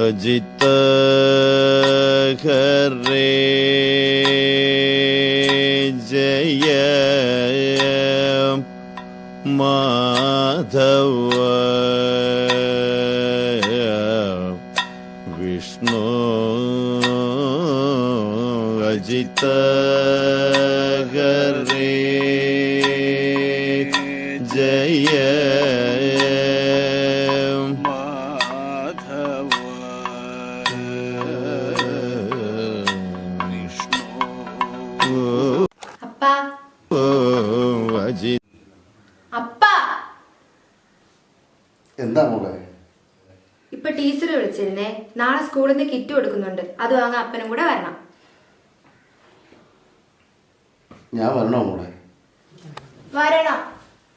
अजित हरे जय माधव विष्णु अजित എന്താ മോളെ? ഇപ്പൊ ടീച്ചർ വിളിച്ചിരുന്നേ നാളെ സ്കൂളിൽ നിന്ന് കിറ്റ് കൊടുക്കുന്നുണ്ട്. അത് വാങ്ങാൻ അപ്പനും കൂടെ വരണം. ഞാൻ വരണോ മോളെ? വരണം.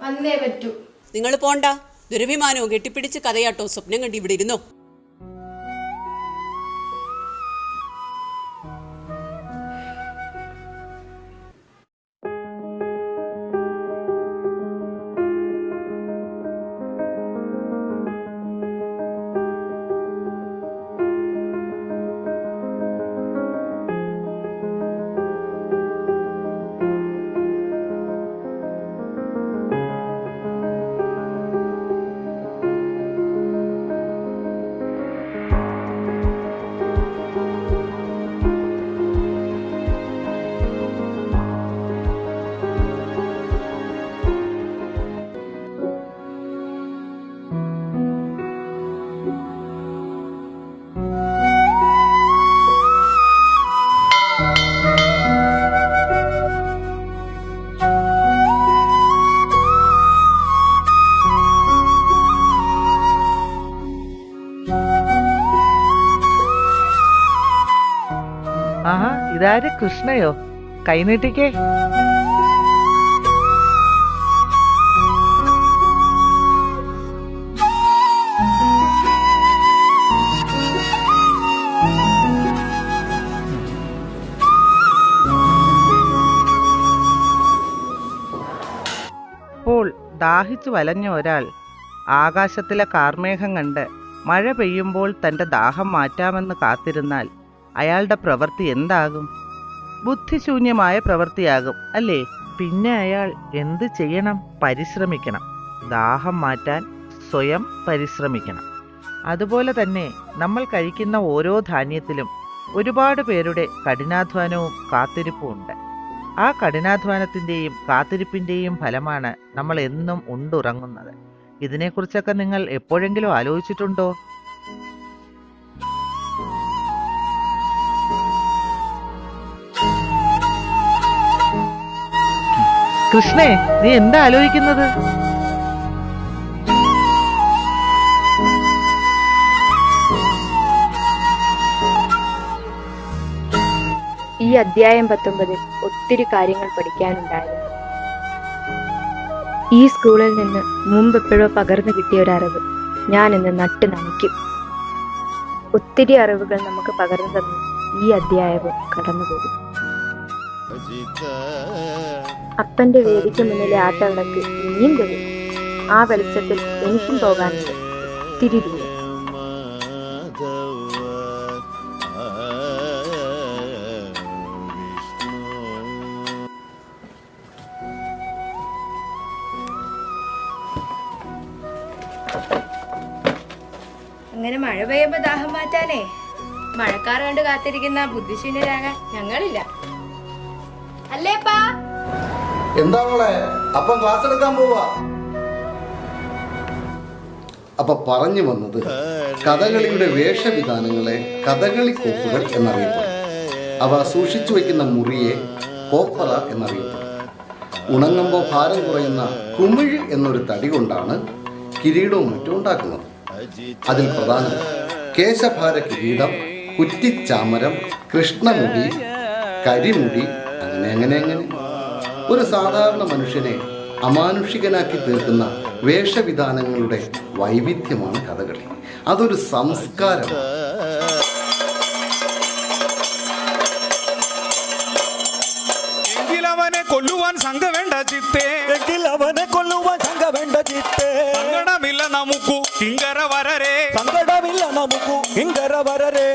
വന്നേ പറ്റൂ. നിങ്ങൾ പോണ്ട. ദുരഭിമാനവും കെട്ടിപ്പിടിച്ച് കഥയാട്ടോ സ്വപ്നം കണ്ടി ഇവിടെ ഇരുന്നോ? ഇതാര് കൃഷ്ണയോ? കൈനീട്ടിക്കേ അപ്പോൾ ദാഹിച്ചു വലഞ്ഞ ഒരാൾ ആകാശത്തിലെ കാർമേഘം കണ്ട് മഴ പെയ്യുമ്പോൾ തന്റെ ദാഹം മാറ്റാമെന്ന് കാത്തിരുന്നാൽ അയാളുടെ പ്രവൃത്തി എന്താകും? ബുദ്ധിശൂന്യമായ പ്രവൃത്തിയാകും അല്ലേ? പിന്നെ അയാൾ എന്ത് ചെയ്യണം? പരിശ്രമിക്കണം. ദാഹം മാറ്റാൻ സ്വയം പരിശ്രമിക്കണം. അതുപോലെ തന്നെ നമ്മൾ കഴിക്കുന്ന ഓരോ ധാന്യത്തിലും ഒരുപാട് പേരുടെ കഠിനാധ്വാനവും കാത്തിരിപ്പും ഉണ്ട്. ആ കഠിനാധ്വാനത്തിന്റെയും കാത്തിരിപ്പിന്റെയും ഫലമാണ് നമ്മൾ എന്നും ഉണ്ടുറങ്ങുന്നത്. ഇതിനെക്കുറിച്ചൊക്കെ നിങ്ങൾ എപ്പോഴെങ്കിലും ആലോചിച്ചിട്ടുണ്ടോ? കൃഷ്ണേ നീ എന്താ ആലോചിക്കുന്നത്? ഈ അധ്യായം പത്തൊമ്പതിൽ ഒത്തിരി കാര്യങ്ങൾ പഠിക്കാനുണ്ടായിരുന്നു. ഈ സ്കൂളിൽ നിന്ന് മുമ്പ് എപ്പോഴോ പകർന്നു കിട്ടിയ ഒരു അറിവ് ഞാൻ ഇന്ന് നട്ട് നനയ്ക്കും. ഒത്തിരി അറിവുകൾ നമുക്ക് പകർന്നു തന്നു ഈ അധ്യായവും കടന്നുപോകും. അപ്പന്റെ വേദിക്ക് മുന്നിലെ ആട്ടവിളക്ക് ഇനിയും തെളിയും ആ വെളിച്ചത്തിൽ എനിക്കും പോകാനുണ്ട്. ദൂരം അങ്ങനെ മഴ പെയ്യുമ്പോ ദാഹം മാറ്റാനേ. മഴക്കാർ കണ്ട് കാത്തിരിക്കുന്ന ബുദ്ധിശീലരാകാൻ ഞങ്ങളില്ല. അല്ലേപ്പാ? അപ്പം ക്ലാസ് എടുക്കാൻ പോവാ. അപ്പൊ പറഞ്ഞു വന്നത് കഥകളിയുടെ വേഷവിധാനങ്ങളെ കഥകളി കോപ്പുകൾ എന്നറിയപ്പെടും. അവ സൂക്ഷിച്ചു വയ്ക്കുന്ന മുറിയെ കോപ്പറ എന്നറിയപ്പെടും. ഉണങ്ങുമ്പോൾ ഭാരം കുറയുന്ന കുമിഴ് എന്നൊരു തടി കൊണ്ടാണ് കിരീടവും മറ്റും ഉണ്ടാക്കുന്നത്. അതിൽ പ്രധാനം കേശഭാര കിരീടം കുറ്റിച്ചാമരം കൃഷ്ണമുടി കരിമുടി അങ്ങനെ അങ്ങനെ അങ്ങനെ. ഒരു സാധാരണ മനുഷ്യനെ അമാനുഷികനാക്കി തീർക്കുന്ന വേഷവിധാനങ്ങളുടെ വൈവിധ്യമാണ് കഥകളി. അതൊരു സംസ്കാരമാണ്. എങ്കിലവനെ കൊല്ലുവാൻ സംഘ വേണ്ട ചിത്തേ. എങ്കിൽ അവനെ കൊല്ലുവാൻ സംഘ വേണ്ട ചിത്തേ. സങ്കടമില്ല നമുക്കു കിങ്കര വരരേ സങ്കടമില്ല നമുക്ക് കിങ്കര വരരെ